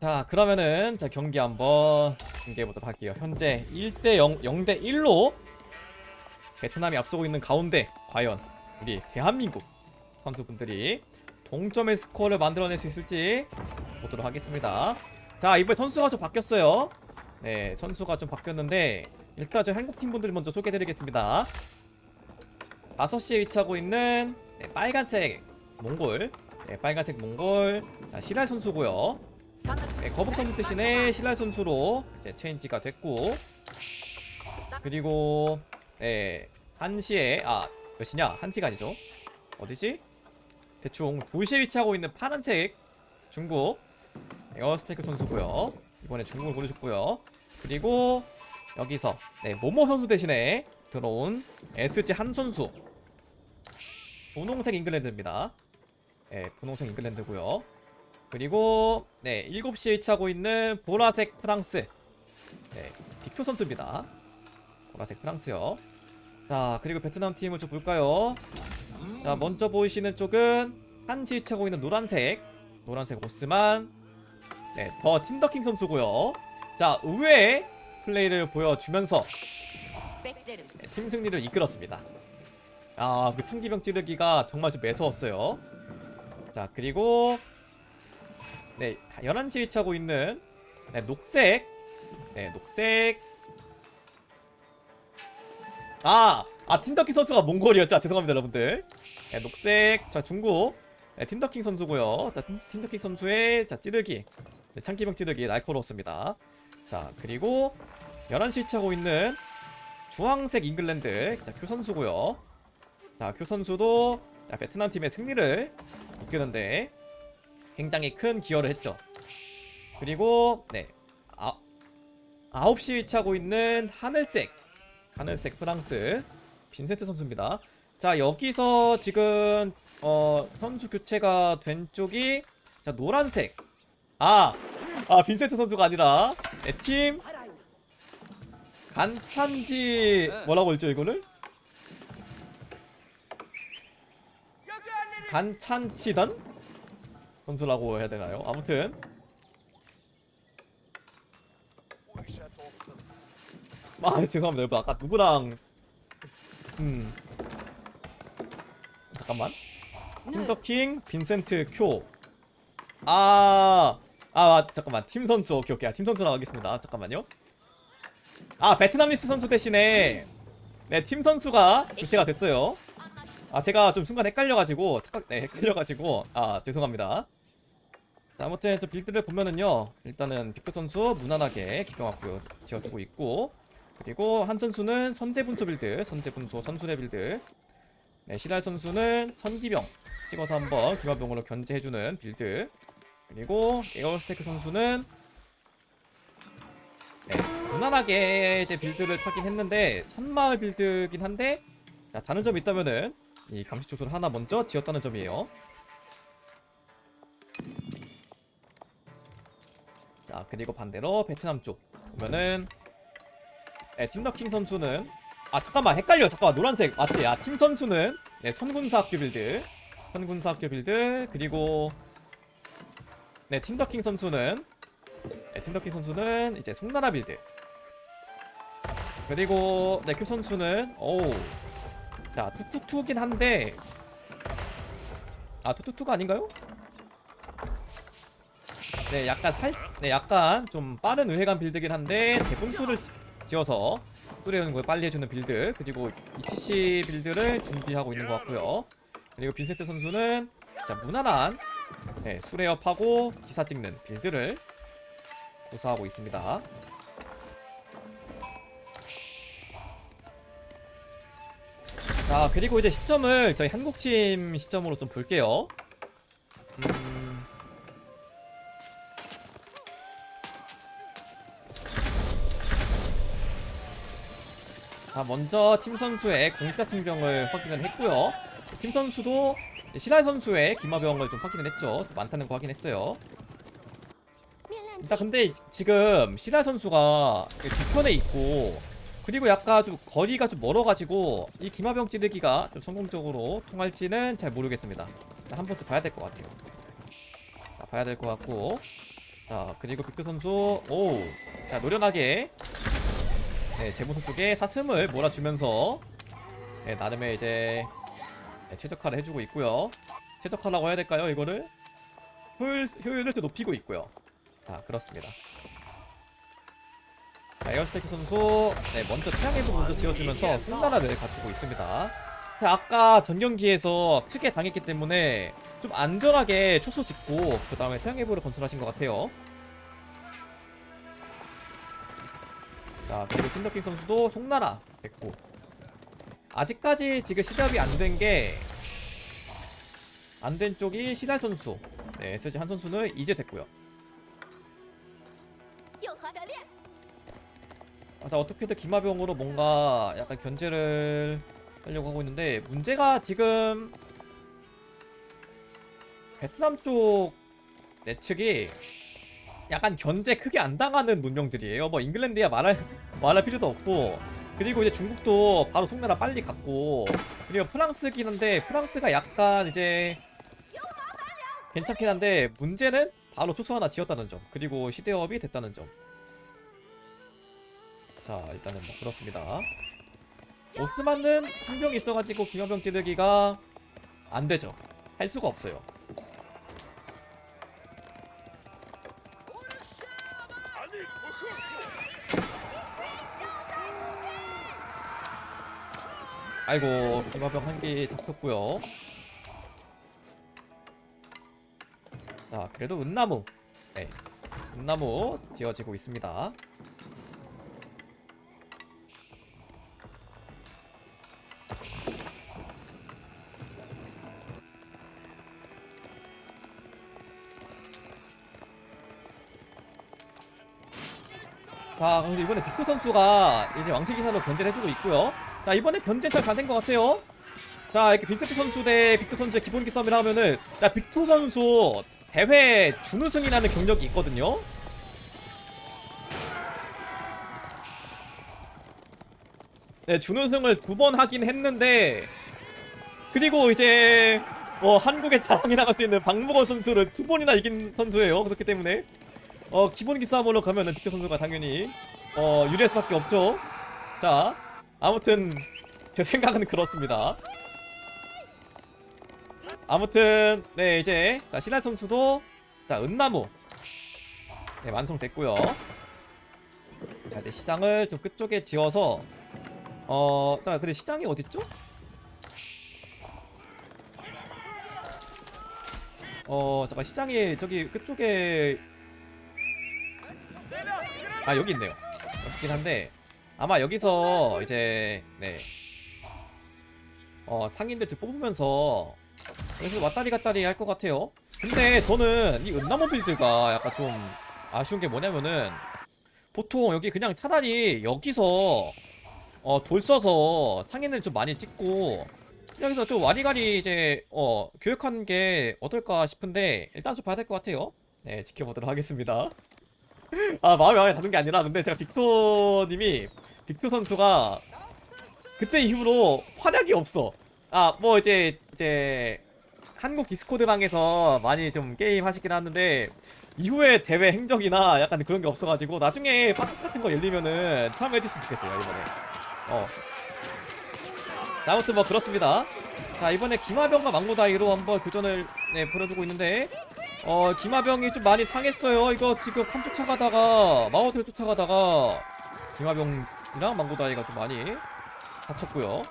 자 그러면은 자 경기 한번 중계해 보도록 할게요. 현재 1대 0 0대 1로 베트남이 앞서고 있는 가운데 과연 우리 대한민국 선수분들이 동점의 스코어를 만들어낼 수 있을지 보도록 하겠습니다. 자 이번에 선수가 좀 바뀌었어요. 네 선수가 좀 바뀌었는데 일단 저 한국팀 분들 먼저 소개해드리겠습니다. 5시에 위치하고 있는 네, 빨간색 몽골 네, 빨간색 몽골 자 시랄 선수고요. 네, 거북 선수 대신에 신랄 선수로 이제 체인지가 됐고. 그리고 네 1시에 아 몇 시냐? 1시가 아니죠. 어디지? 대충 2시에 위치하고 있는 파란색 중국. 에어스테이크 선수고요. 이번에 중국을 고르셨고요. 그리고 여기서 네 모모 선수 대신에 들어온 SG 한 선수. 분홍색 잉글랜드입니다. 네 분홍색 잉글랜드고요 그리고 네 7시에 위치하고 있는 보라색 프랑스. 네 빅토 선수입니다. 보라색 프랑스요. 자 그리고 베트남 팀을 좀 볼까요? 자 먼저 보이시는 쪽은 한시 위치하고 있는 노란색. 노란색 오스만. 네더 팀더킹 선수고요. 자 의외의 플레이를 보여주면서 네, 팀 승리를 이끌었습니다. 아그 참기병 찌르기가 정말 좀 매서웠어요. 자 그리고 네 11시 위치하고 있는 네, 녹색. 네 녹색. 아! 아 틴더킹 선수가 몽골이었죠? 아, 죄송합니다 여러분들. 네, 녹색. 자 중국. 네, 틴더킹 선수고요. 자 틴- 틴더킹 선수의 자 찌르기. 네, 참기병 찌르기 날카로웠습니다. 자 그리고 11시 위치하고 있는 주황색 잉글랜드. 자 큐 선수고요. 자 큐 선수도 자, 베트남 팀의 승리를 이끄는데 굉장히 큰 기여를 했죠. 그리고 네. 아, 9시 위치하고 있는 하늘색. 하늘색 프랑스. 빈센트 선수입니다. 자 여기서 지금 어 선수 교체가 된 쪽이 자 노란색. 아, 아 빈센트 선수가 아니라 네, 팀 간찬지 뭐라고 읽죠 이거를? 간찬치던 선수라고 해야 되나요? 아무튼 아 죄송합니다 여러분 아까 누구랑 음 잠깐만 팀더킹 빈센트 쿄 아, 아, 잠깐만. 팀 선수. 오케이, 오케이. 아, 팀 선수라고 하겠습니다. 잠깐만요. 아, 베트남리스 선수 대신에 네, 팀 선수가 교체가 됐어요. 아, 제가 좀 순간 헷갈려가지고, 착각, 네, 헷갈려가지고, 아, 죄송합니다. 자, 아무튼 저 빌드를 보면은요, 일단은 빅터 선수 무난하게 기경학교 지어주고 있고, 그리고 한 선수는 선제분수 빌드, 선제분수 선수의 빌드, 네, 시랄 선수는 선기병 찍어서 한번 기마병으로 견제해주는 빌드, 그리고 에어스테크 선수는 네, 무난하게 이제 빌드를 타긴 했는데 선마을 빌드긴 한데 자, 다른 점이 있다면은 이 감시 초소를 하나 먼저 지었다는 점이에요. 자 그리고 반대로 베트남 쪽 보면은 네, 팀더킹 선수는 아 잠깐만 헷갈려 잠깐만 노란색. 맞지? 아 팀 선수는 네, 선군사 학교 빌드. 선군사 학교 빌드. 그리고 네 팀더킹 선수는 네, 팀더킹 선수는 이제 송나라 빌드. 그리고 네큐 선수는 오우. 자 투투투긴 한데 아 투투투가 아닌가요? 네 약간 살, 네 약간 좀 빠른 의회관 빌드긴 한데 재분수를 지어서 뚜레오는 걸 빨리 해주는 빌드. 그리고 ETC 빌드를 준비하고 있는 것 같고요. 그리고 빈세트 선수는 자 무난한 네, 수레업하고 기사 찍는 빌드를 구사하고 있습니다. 자 그리고 이제 시점을 저희 한국팀 시점으로 좀 볼게요 자 먼저 팀 선수의 공짜 팀병을 확인을 했고요. 팀 선수도 시랄 선수의 기마병을 좀 확인을 했죠. 많다는 거 확인했어요. 일단 근데 지금 시랄 선수가 그 뒤편에 있고 그리고 약간 좀 거리가 좀 멀어가지고 이 기마병 찌르기가 좀 성공적으로 통할지는 잘 모르겠습니다. 한 번 더 봐야 될 것 같아요. 자, 봐야 될 것 같고. 자 그리고 빅터 선수 오, 자 노련하게 네 제모선 쪽에 사슴을 몰아주면서 네, 나름의 이제 네, 최적화를 해주고 있고요. 최적화라고 해야 될까요? 이거를 효율 효율을 또 높이고 있고요. 자 그렇습니다. 자, 에어스테이크 선수 네, 먼저 태양의 부분도 지어주면서 승나라를 갖추고 있습니다. 자, 아까 전 경기에서 크게 당했기 때문에 좀 안전하게 초소 짓고 그 다음에 태양의 부를 건설하신 것 같아요. 자 그리고 킨더킹 선수도 송나라 됐고. 아직까지 지금 시작이 안 된 게 안 된 쪽이 시달 선수. 네 SG 한 선수는 이제 됐고요. 아, 자 어떻게든 기마병으로 뭔가 약간 견제를 하려고 하고 있는데 문제가 지금 베트남 쪽 내측이 약간 견제 크게 안 당하는 문명들이에요. 뭐 잉글랜드야 말할 말할 필요도 없고. 그리고 이제 중국도 바로 통나라 빨리 갔고. 그리고 프랑스긴 한데 프랑스가 약간 이제 괜찮긴 한데 문제는 바로 초소 하나 지었다는 점. 그리고 시대업이 됐다는 점. 자 일단은 뭐 그렇습니다. 오스만은 상병이 있어가지고 기마병 찌르기가 안 되죠. 할 수가 없어요 아이고 기마병 한 개 잡혔고요. 자 그래도 은나무. 네 은나무 지어지고 있습니다. 자, 그래서 이번에 빅토 선수가 이제 왕실 기사로 견제를 해주고 있고요. 자, 이번에 견제 잘잘된 것 같아요. 자, 이렇게 빈세트 선수 대 빅토 선수의 기본기 싸움을 하면은, 자, 빅토 선수 대회 준우승이라는 경력이 있거든요. 네, 준우승을 두 번 하긴 했는데, 그리고 이제, 어, 한국의 자랑이 나갈 수 있는 박무건 선수를 두 번이나 이긴 선수예요. 그렇기 때문에. 어 기본기 싸움으로 가면은 빅터 선수가 당연히 어 유리할 수밖에 없죠. 자 아무튼 제 생각은 그렇습니다. 아무튼 네 이제 자 신할 선수도 자 은나무 네 완성됐고요. 자 이제 시장을 좀 끝쪽에 지어서 어자 근데 시장이 어딨죠? 어 잠깐 시장이 저기 끝쪽에 아 여기 있네요. 없긴 한데 아마 여기서 이제 네. 어 상인들 좀 뽑으면서 여기서 왔다리 갔다리 할 것 같아요. 근데 저는 이 은나무 빌드가 약간 좀 아쉬운 게 뭐냐면은 보통 여기 그냥 차라리 여기서 어 돌 써서 상인을 좀 많이 찍고 여기서 좀 와리가리 이제 어 교육하는 게 어떨까 싶은데 일단 좀 봐야 될 것 같아요. 네 지켜보도록 하겠습니다. 아 마음이 마음에 다는 게 아니라 근데 제가 빅토님이 빅토 선수가 그때 이후로 활약이 없어. 아 뭐 이제 이제 한국 디스코드 방에서 많이 좀 게임 하시긴 하는데 이후에 대회 행적이나 약간 그런 게 없어가지고 나중에 파티 같은 거 열리면은 참여해 주시면 좋겠어요 이번에. 어. 자, 아무튼 뭐 그렇습니다. 자 이번에 김하병과 망고다이로 한번 교전을 네 벌여주고 있는데 어 김하병이 좀 많이 상했어요. 이거 지금 판 쫓아가다가 마우스를 쫓아가다가 김하병 이랑 망고다이가 좀 많이 다쳤고요.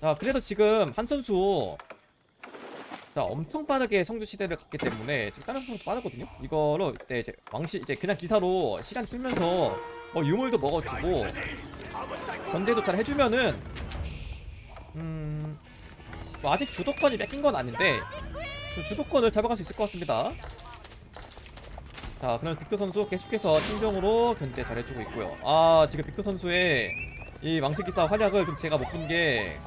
자 그래도 지금 한 선수 자 엄청 빠르게 성주 시대를 갔기 때문에 지금 다른 선수 빠르거든요. 이거로 네, 이제 왕시 이제 그냥 기사로 시간 끌면서 뭐 유물도 먹어주고 견제도 잘 해주면은 음. 뭐 아직 주도권이 뺏긴 건 아닌데 그 주도권을 잡아갈 수 있을 것 같습니다. 자 그럼 빅터 선수 계속해서 신병으로 견제 잘해주고 있고요. 아 지금 빅터 선수의 이 왕새기사 활약을 좀 제가 못 본 게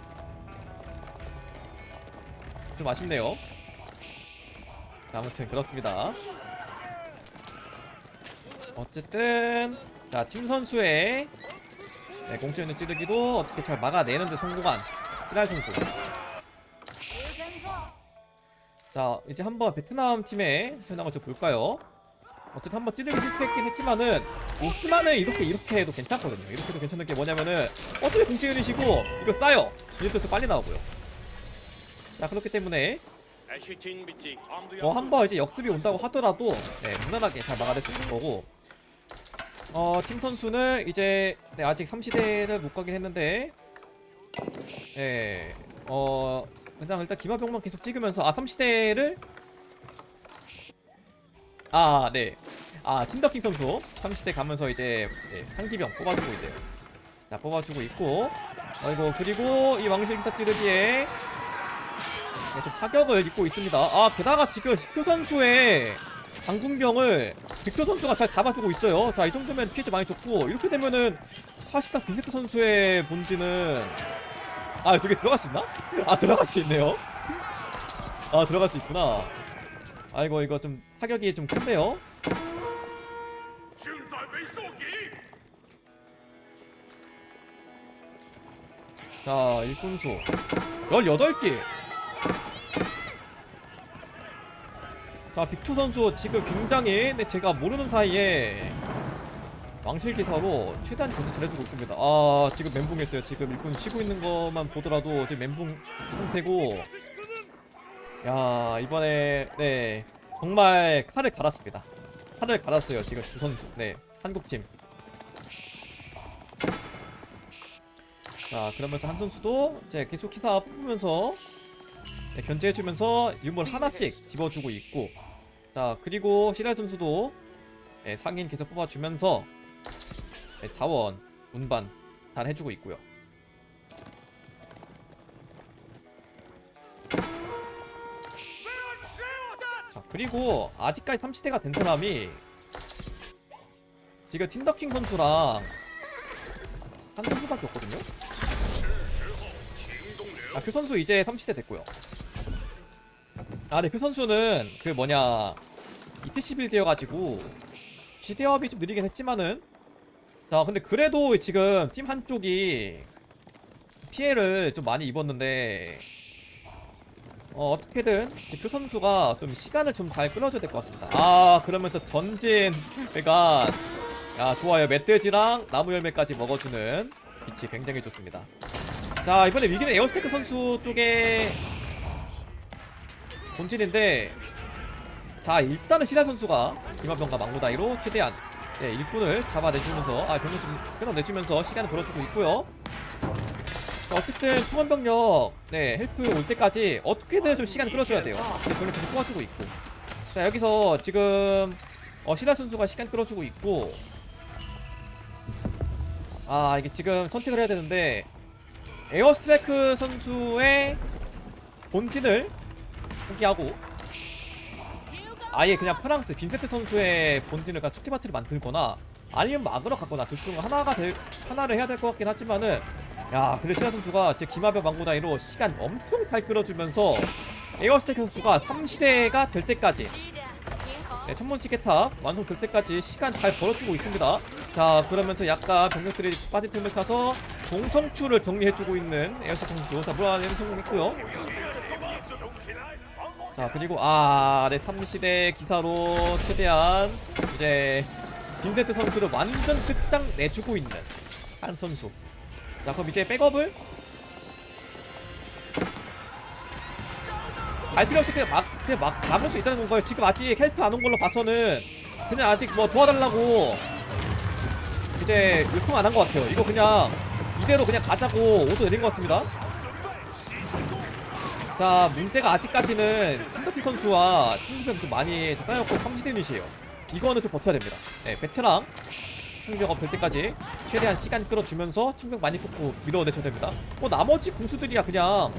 좀 아쉽네요. 자, 아무튼 그렇습니다. 어쨌든 자팀 선수의 네, 공주 있는 찌르기도 어떻게 잘 막아내는데 성공한 시날 선수. 자 이제 한번 베트남 팀의 현황을 좀 볼까요? 어쨌든 한번 찌르기 실패했긴 했지만은 오스만은 이렇게 이렇게 해도 괜찮거든요. 이렇게 해도 괜찮은 게 뭐냐면은 어차피 공채 유닛이고 이거 쌓여 유닛도 빨리 나오고요. 자 그렇기 때문에 뭐 한 번 이제 역습이 온다고 하더라도 네, 무난하게 잘 막아낼 수 있는 거고 어 팀 선수는 이제 네, 아직 3시대를 못 가긴 했는데 예, 어 그냥 일단 기마병만 계속 찍으면서 아 3시대를 아 네. 아 팀더킹 선수 3시대 가면서 이제 네, 상기병 뽑아주고 있대요. 자 뽑아주고 있고 어이고 그리고 이 왕실 기사 찌르기에 네, 좀 타격을 입고 있습니다. 아 게다가 지금 식표 선수의 당군병을 백표 선수가 잘 잡아주고 있어요. 자 이 정도면 피해도 많이 줬고 이렇게 되면은 사실상 빈세트 선수의 본진은 아 저게 들어갈 수 있나? 아 들어갈 수 있네요. 아 들어갈 수 있구나. 아이고 이거 좀 타격이 좀 큰데요. 자 일꾼수. 18개. 자 빅투 선수 지금 굉장히 네, 제가 모르는 사이에 왕실 기사로 최대한 견제 잘해주고 있습니다. 아 지금 멘붕했어요. 지금 일꾼 쉬고 있는 것만 보더라도 지금 멘붕 상태고 야 이번에 네. 정말 칼을 갈았습니다. 칼을 갈았어요 지금 두 선수. 네 한국팀. 자 그러면서 한 선수도 이제 계속 기사 뽑으면서 네, 견제해주면서 유물 하나씩 집어주고 있고. 자 그리고 시랄 선수도 네, 상인 계속 뽑아주면서 네, 자원 운반 잘 해주고 있고요 그리고 아직까지 30대가 된 사람이 지금 틴더킹 선수랑 한 선수밖에 없거든요 아, 그 선수 이제 30대 됐고요. 아, 네, 그 선수는 그 뭐냐 ETC 빌드여가지고 기대업이 좀 느리긴 했지만은 자, 근데 그래도 지금 팀 한쪽이 피해를 좀 많이 입었는데 어, 어떻게든 그 선수가 좀 시간을 좀 잘 끌어줘야 될 것 같습니다. 아, 그러면서 전진 배가 야 좋아요 멧돼지랑 나무 열매까지 먹어주는 빛이 굉장히 좋습니다. 자 이번에 위기는 에어스테크 선수 쪽에 본진인데 자 일단은 시라 선수가 김하병과 막무다이로 최대한 네, 일꾼을 잡아내주면서 아 병력 좀 끊어내주면서 시간을 벌어주고 있고요 자, 어쨌든 투원병력 네 헬프 올 때까지 어떻게든 좀 시간을 끌어줘야 돼요. 병력 계속 뽑아주고 있고. 자 여기서 지금 어 시라 선수가 시간 끌어주고 있고. 아 이게 지금 선택을 해야 되는데 에어 스트라이크 선수의 본진을 포기하고 아예 그냥 프랑스 빈세트 선수의 본진을 가 축티바트를 만들거나 아니면 막으러 갔거나 둘 중 하나가 될 하나를 해야 될 것 같긴 하지만은 야 근데 시라 선수가 제 기마별 망고다이로 시간 엄청 잘 끌어주면서 에어스테이크 선수가 3시대가 될 때까지 네, 천문시 개탑 완성될 때까지 시간 잘 벌어주고 있습니다. 자, 그러면서 약간 병력들이 빠진 틈을 타서 동성추를 정리해주고 있는 에어스 선수. 자, 물안에는 성공했고요. 자, 그리고 아, 네, 3시대 기사로 최대한 이제 빈센트 선수를 완전 끝장 내주고 있는 한 선수. 자, 그럼 이제 백업을 알 필요 없이 그냥 막 그냥 막 막을 수 있다는 건가요? 지금 아직 헬프 안 온 걸로 봐서는 그냥 아직 뭐 도와달라고 이제 요청 안 한 것 같아요. 이거 그냥 이대로 그냥 가자고 오도 내린 것 같습니다. 자 문제가 아직까지는 핸더피 선수와 청주병 좀 많이 좀 쌓였고 30대 유닛이에요. 이거는 좀 버텨야 됩니다. 네, 베테랑 청주병 업될 때까지 최대한 시간 끌어주면서 청병 많이 뽑고 밀어내셔야 됩니다. 뭐 나머지 공수들이야 그냥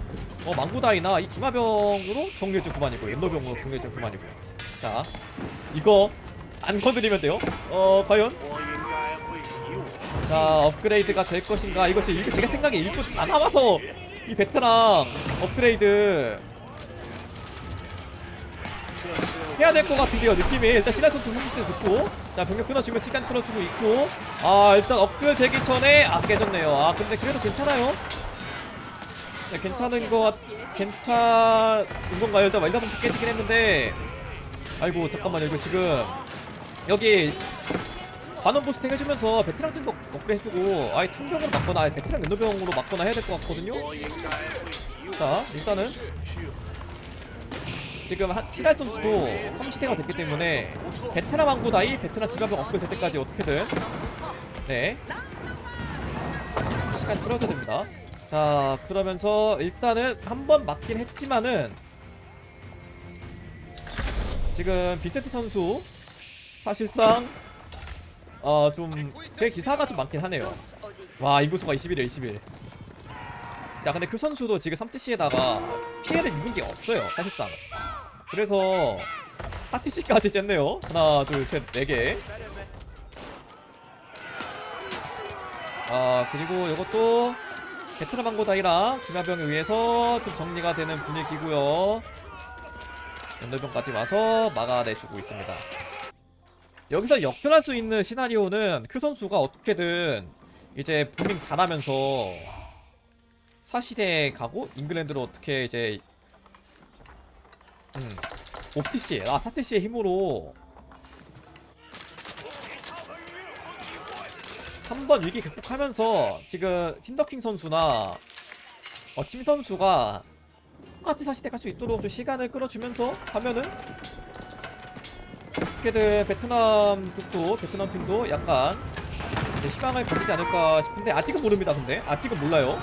어 망구다이나 이 기마병으로 정리해줄 그만이고 옐로병으로 정리해줄 그만이고요. 자 이거 안 건드리면 돼요. 어 과연 자 업그레이드가 될 것인가 이것이 제가 생각에 일꾼 다 남아서 이 베테랑 업그레이드 해야 될 것 같은데요 느낌이. 일단 시라 선수 흥미시대 듣고. 자 병력 끊어주면 시간 끌어주고 있고. 아 일단 업글 되기 전에 아 깨졌네요. 아 근데 그래도 괜찮아요. 네, 괜찮은 것 같... 괜찮은 건가요? 일단 마일다봉 깨지긴 했는데. 아이고 잠깐만요. 이거 지금 여기 관원 부스팅 해주면서 베테랑 팀도 업그레이드 해주고 아예 탕병으로 맞거나 아예 베테랑 연도병으로 맞거나 해야 될 것 같거든요. 자 일단은 지금 한 시랄 선수도 3시대가 됐기 때문에 베테랑 왕구 나이 베테랑 기관병 업그레이드 될 때까지 어떻게든 네. 시간 끌어줘야 됩니다. 자 그러면서 일단은 한 번 맞긴 했지만은 지금 빈센트 선수 사실상 어좀 제 기사가 좀 많긴 하네요. 와 인구수가 21이에요 21. 자 근데 그 선수도 지금 3TC에다가 피해를 입은 게 없어요 사실상. 그래서 4TC까지 쨌네요. 하나 둘셋 네개. 아 그리고 이것도 베트남 항고다이랑 김하병에 의해서 좀 정리가 되는 분위기고요. 연돌병까지 와서 막아내주고 있습니다. 여기서 역전할 수 있는 시나리오는 큐 선수가 어떻게든 이제 부밍 잘하면서 사시대 가고 잉글랜드로 어떻게 이제 음 OPC 아 사태시의 힘으로 한 번 위기 극복하면서 지금 틴더킹 선수나 어, 팀 선수가 똑같이 사시대 갈 수 있도록 좀 시간을 끌어주면서 하면은 어떻게든 베트남 쪽도 베트남 팀도 약간 희망을 가지지 않을까 싶은데 아직은 모릅니다 근데. 아직은 몰라요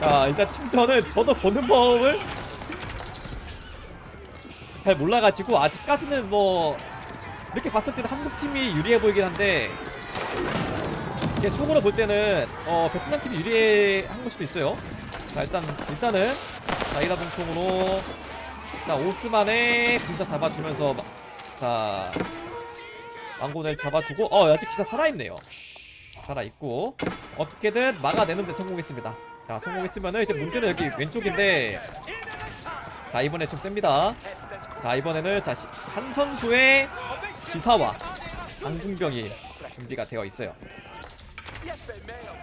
자 일단 팀전은 저도 보는 법을 잘 몰라가지고 아직까지는 뭐 이렇게 봤을 때는 한국 팀이 유리해 보이긴 한데 이게 속으로 볼 때는 어 베트남 팀이 유리한 걸 수도 있어요. 자 일단 일단은 자 이다 동총으로 자 오스만의 분사 잡아주면서 마- 자 왕곤을 잡아주고 어 아직 기사 살아있네요. 살아있고 어떻게든 막아내는데 성공했습니다 자 성공했으면은 이제 문제는 여기 왼쪽인데 자 이번에 좀 셉니다. 자 이번에는 자한 선수의 기사와 장군병이 준비가 되어 있어요.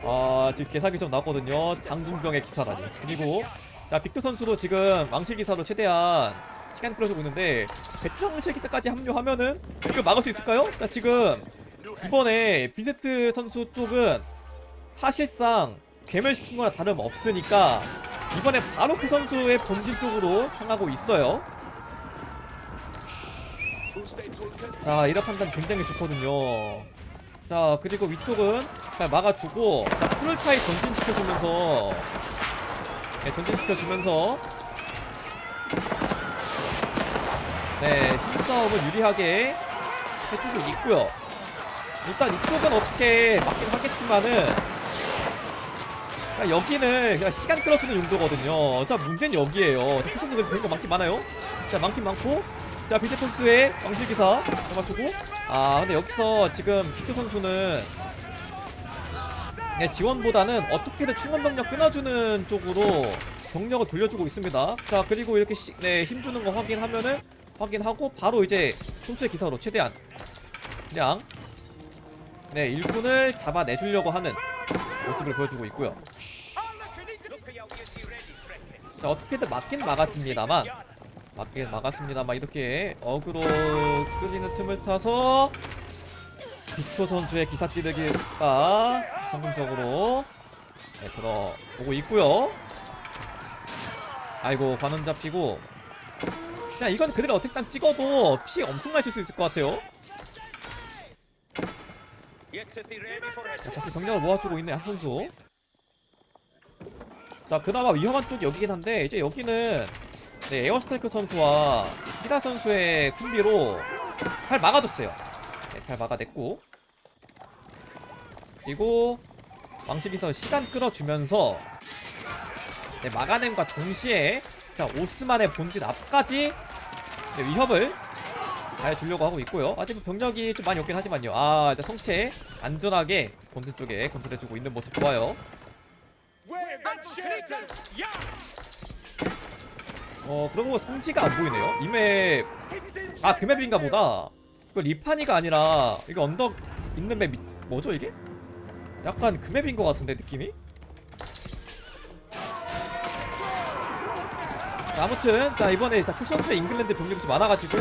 아 지금 계산기 좀 나왔거든요. 장군병의 기사라니. 그리고 자 빅터 선수도 지금 왕실 기사로 최대한 시간 끌어주고 있는데 베트남 왕실 기사까지 합류하면은 이걸 막을 수 있을까요? 자 지금 이번에 빈세트 선수 쪽은 사실상 괴멸시킨 거나 다름없으니까 이번에 바로 그 선수의 본진 쪽으로 향하고 있어요. 자 이런 판단 굉장히 좋거든요. 자 그리고 위쪽은 잘 막아주고 자 풀타이 전진시켜주면서 네 전진시켜주면서. 네 힘싸움을 유리하게 해주고 있고요. 일단 이쪽은 어떻게 막긴 하겠지만은 자, 여기는 그냥 시간 끌어주는 용도거든요. 자 문제는 여기에요. 자 쿠션도 굉장히 많긴 많아요. 자 많긴 많고. 자 선수의 왕실기사 잡아주고. 아 근데 여기서 지금 피크 선수는 네, 지원보다는 어떻게든 충원 병력 끊어주는 쪽으로 병력을 돌려주고 있습니다. 자 그리고 이렇게 시, 네, 힘주는 거 확인하면은 확인하고 바로 이제 선수의 기사로 최대한 그냥 네 일꾼을 잡아내주려고 하는 모습을 보여주고 있고요. 자 어떻게든 막긴 막았습니다만 막긴 막았습니다만 이렇게 어그로 끌리는 틈을 타서 빅토 선수의 기사 찌르기가 성공적으로 네, 들어오고 있고요. 아이고 관원 잡히고 그냥 이건 그대로 어택 당 찍어도 피 엄청 많이 칠수 있을 것 같아요. 자, 다시 병력을 모아주고 있네 한 선수. 자 그나마 위험한 쪽이 여기긴 한데 이제 여기는 네 에어스타이크 선수와 히라 선수의 콤비로 잘 막아줬어요. 네, 잘 막아냈고 그리고 왕실기서 시간 끌어주면서 네, 막아냄과 동시에 자 오스만의 본진 앞까지 네, 위협을 가해주려고 하고 있고요. 아직 병력이 좀 많이 없긴 하지만요. 아 일단 성체 안전하게 본진 쪽에 건설해주고 있는 모습 좋아요. 어 그러고 보면 성지가 안 보이네요. 이맵 아 그 맵인가 보다. 이거 리파니가 아니라 이거 언덕 있는 맵 밑- 뭐죠 이게? 약간 그 맵인 것 같은데 느낌이? 자, 아무튼 자 이번에 자, 크 선수의 잉글랜드 병력이 좀 많아가지고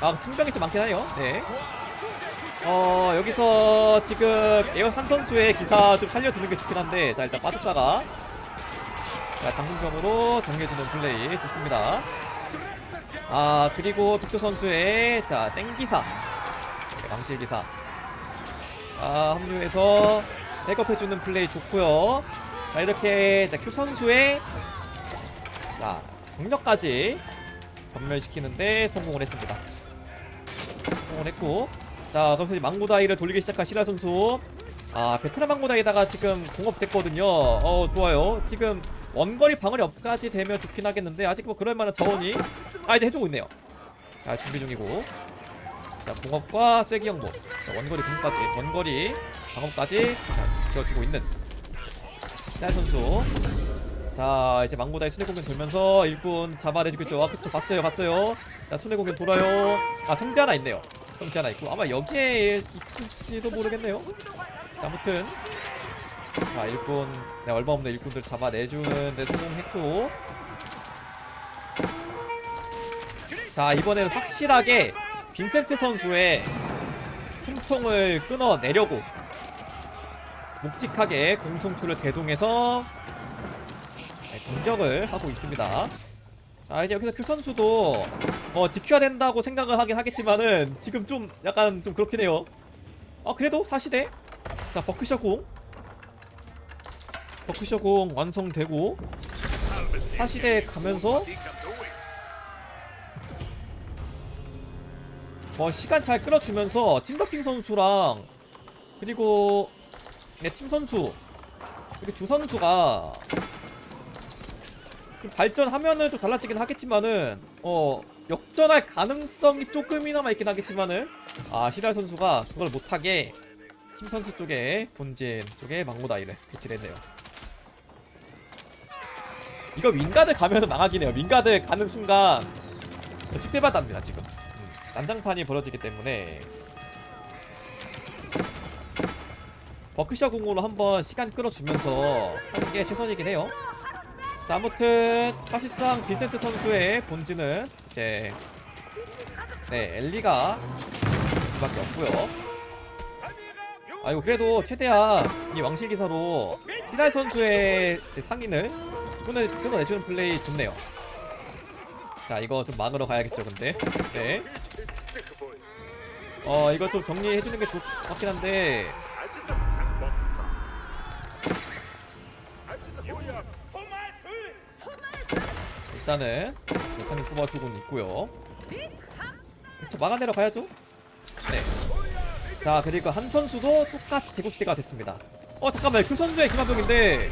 아 창병이 좀 많긴 하네요 네 어, 여기서 지금 에어 한 선수의 기사 좀 살려두는 게 좋긴 한데, 자, 일단 빠졌다가, 자, 장군병으로 정리해주는 플레이. 좋습니다. 아, 그리고 빅토 선수의, 자, 땡기사. 네, 망실기사. 아, 합류해서 백업해주는 플레이 좋고요 자, 이렇게, 자, 큐 선수의, 자, 경력까지 전멸시키는데 성공을 했습니다. 성공을 했고, 자, 그럼 이제 망고다이를 돌리기 시작한 시라 선수. 아, 베트남 망고다이다가 지금 공업 됐거든요. 어, 좋아요. 지금 원거리 방어리 업까지 되면 좋긴 하겠는데 아직 뭐 그럴 만한 자원이 아 이제 해주고 있네요. 자, 준비 중이고. 자, 공업과 쐐기 형보. 자, 원거리 공까지 원거리 방어까지 자, 지어주고 있는 시라 선수. 자, 이제 망고다이 순회 공연 돌면서 일꾼 잡아내주겠죠. 아, 그쵸, 봤어요, 봤어요. 자, 순회 공연 돌아요. 아, 성지 하나 있네요. 성지 하나 있고 아마 여기에 있을지도 모르겠네요. 자, 아무튼 자 일꾼 네, 얼마 없는 일꾼들 잡아내주는 데 성공했고 자 이번에는 확실하게 빈센트 선수의 숨통을 끊어내려고 묵직하게 공성출을 대동해서 네, 공격을 하고 있습니다. 자 이제 여기서 그 선수도 어 지켜야 된다고 생각을 하긴 하겠지만은 지금 좀 약간 좀 그렇긴 해요. 어 그래도 사시대. 자 버크셔공 버크셔공 완성되고 사시대 가면서 어 시간 잘 끌어주면서 팀버킹 선수랑 그리고 네팀 선수. 이렇게 두 선수가 좀 발전하면은 좀 달라지긴 하겠지만은 어 역전할 가능성이 조금이나마 있긴 하겠지만은 아 시랄 선수가 그걸 못하게 팀 선수 쪽에 본진 쪽에 망고다이를 배치했네요. 이거 윙가드 가면은 망하긴 해요. 윙가드 가는 순간 숙대받답니다 지금. 음, 난장판이 벌어지기 때문에 버크셔 궁으로 한번 시간 끌어주면서 하는 게 최선이긴 해요. 자, 아무튼 사실상 빈센트 선수의 본진은 이제 네 엘리가 수밖에 없고요. 아이고 그래도 최대한 이 왕실 기사로 히달 선수의 상인을 끊어 끊어내주는 플레이 좋네요. 자 이거 좀 막으러 가야겠죠 근데 네. 어 이거 좀 정리해주는 게 좋, 좋긴 한데 일단은 상인 뽑아주고는 있고요. 그쵸 막아내러 가야죠. 네. 자 그리고 한 선수도 똑같이 제국시대가 됐습니다 어 잠깐만 그 선수의 김한병인데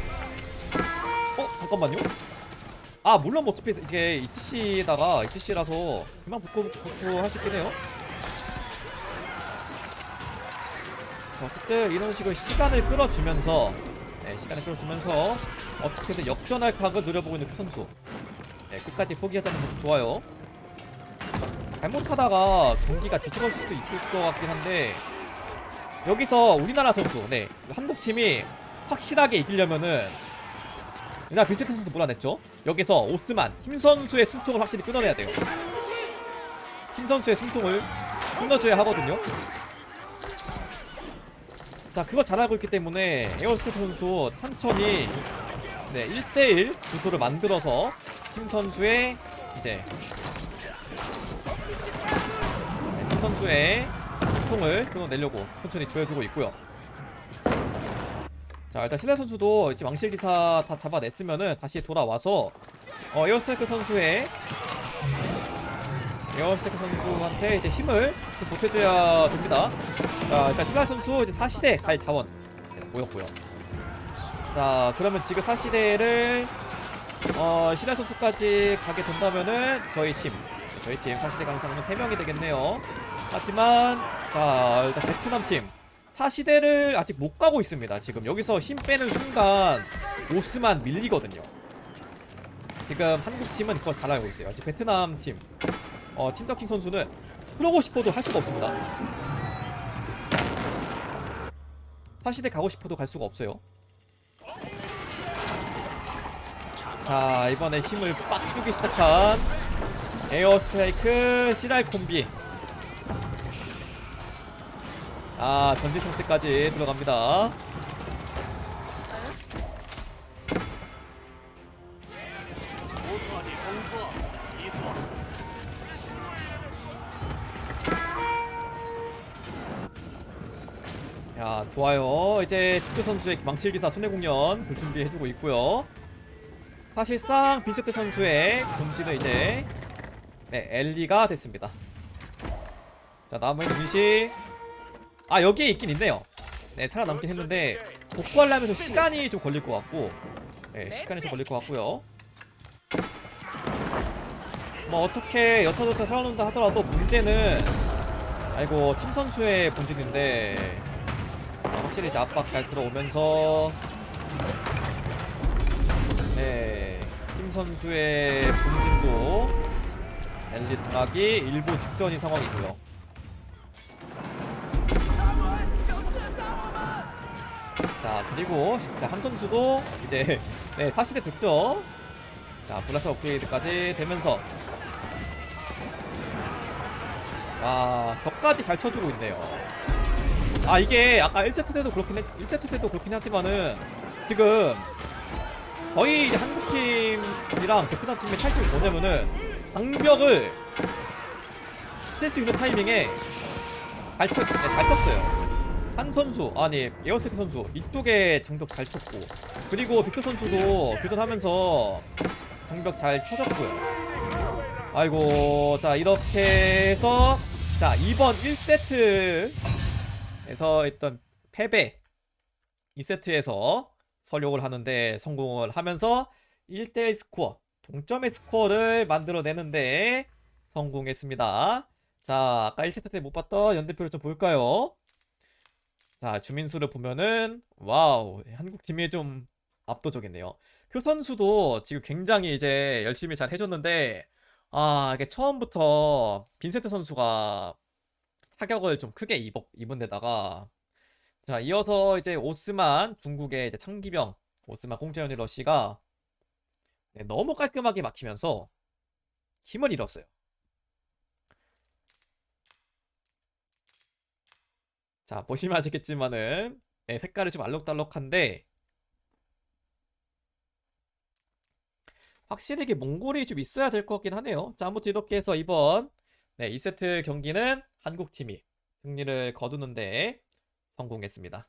어 잠깐만요 아 물론 뭐 어차피 이게 ETC에다가 ETC라서 그만 붙고 붙고 할 수 있긴 해요 자, 어쨌든 이런 식으로 시간을 끌어주면서 네, 시간을 끌어주면서 어떻게든 역전할 각을 노려보고 있는 그 선수 네, 끝까지 포기하지 않는 모습 좋아요 잘못하다가 경기가 뒤집어질 수도 있을 것 같긴 한데 여기서 우리나라 선수, 네 한국 팀이 확실하게 이기려면은 우리나라 비스트 선수 몰아냈죠. 여기서 오스만 팀 선수의 숨통을 확실히 끊어내야 돼요. 팀 선수의 숨통을 끊어줘야 하거든요. 자, 그거 잘 알고 있기 때문에 에어스트 선수 천천히 네 1대1 구도를 만들어서 팀 선수의 이제 네, 팀 선수의 통을 끊어내려고 천천히 조여주고 있고요. 자 일단 신라 선수도 이제 왕실 기사 다 잡아냈으면은 다시 돌아와서 어, 에어스테이크 선수의 에어스테이크 선수한테 이제 힘을 좀 보태줘야 됩니다. 자 일단 신라 선수 이제 4시대 갈 자원 네, 모였고요. 자 그러면 지금 4시대를 어, 신라 선수까지 가게 된다면은 저희 팀 저희 팀 4시대 가는 사람은 3명이 되겠네요. 하지만 자 일단 베트남 팀. 4시대를 아직 못 가고 있습니다 지금. 여기서 힘 빼는 순간 오스만 밀리거든요. 지금 한국 팀은 그걸 잘 알고 있어요. 아직 베트남 팀. 어, 팀더킹 선수는 그러고 싶어도 할 수가 없습니다. 4시대 가고 싶어도 갈 수가 없어요 자 이번에 힘을 빡 주기 시작한 에어 스트라이크 시랄 콤비 아 전진 통째까지 들어갑니다. 야 좋아요. 이제 투 선수의 망칠기사 손해공연 볼 준비해주고 있고요. 사실상 빈세트 선수의 금지는 이제 네 엘리가 됐습니다. 자 남은 유닛이 아 여기에 있긴 있네요. 네 살아남긴 했는데 복구하려면 좀 시간이 좀 걸릴 것 같고 네 시간이 좀 걸릴 것 같고요. 뭐 어떻게 여타저타 살아난다 하더라도 문제는 아이고 팀 선수의 본진인데 아, 확실히 이제 압박 잘 들어오면서 네, 팀 선수의 본진도 엘리 당하기 일보 직전인 상황이고요. 자 그리고 자, 한 선수도 이제 네 사실의 득점. 자 블라스 업그레이드까지 되면서 와 벽까지 잘 쳐주고 있네요. 아 이게 아까 1세트 때도 그렇긴 했 1세트 때도 그렇긴 하지만은 지금 거의 이제 한국팀이랑 베트남 팀의 차이점이 뭐냐면은 장벽을 뗄수 있는 타이밍에 잘, 쳤, 네, 잘 쳤어요. 한 선수 아니 에어스테크 선수 이쪽에 장벽 잘 쳤고 그리고 빅터 선수도 교전하면서 장벽 잘 쳐줬고요. 아이고 자 이렇게 해서 자 이번 1세트에서 했던 패배 2세트에서 설욕을 하는데 성공을 하면서 1대1 스코어 동점의 스코어를 만들어내는데 성공했습니다. 자 아까 1세트 때 못 봤던 연대표를 좀 볼까요? 자 주민수를 보면은 와우 한국 팀이 좀 압도적이네요. 그 선수도 지금 굉장히 이제 열심히 잘 해줬는데 아 이게 처음부터 빈센트 선수가 타격을 좀 크게 입은 데다가 자 이어서 이제 오스만 중국의 이제 창기병 오스만 공짜연이 러시가 네, 너무 깔끔하게 막히면서 힘을 잃었어요. 자 보시면 아시겠지만은 네, 색깔이 좀 알록달록한데 확실히 이게 몽골이 좀 있어야 될 것 같긴 하네요. 자 아무튼 이렇게 해서 이번 네, 2세트 경기는 한국팀이 승리를 거두는데 성공했습니다.